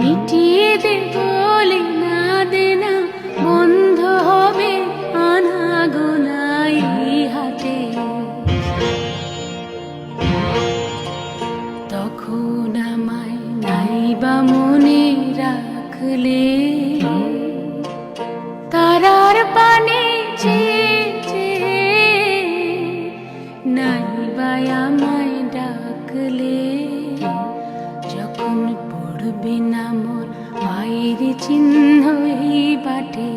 মিটিয়ে দেব লেনা দেনা হবে এই তখন আমায় নাইবা মনে রাখলে তারার আমায় ডাকলে। যখন পড়বে চিহ্নই বাটে।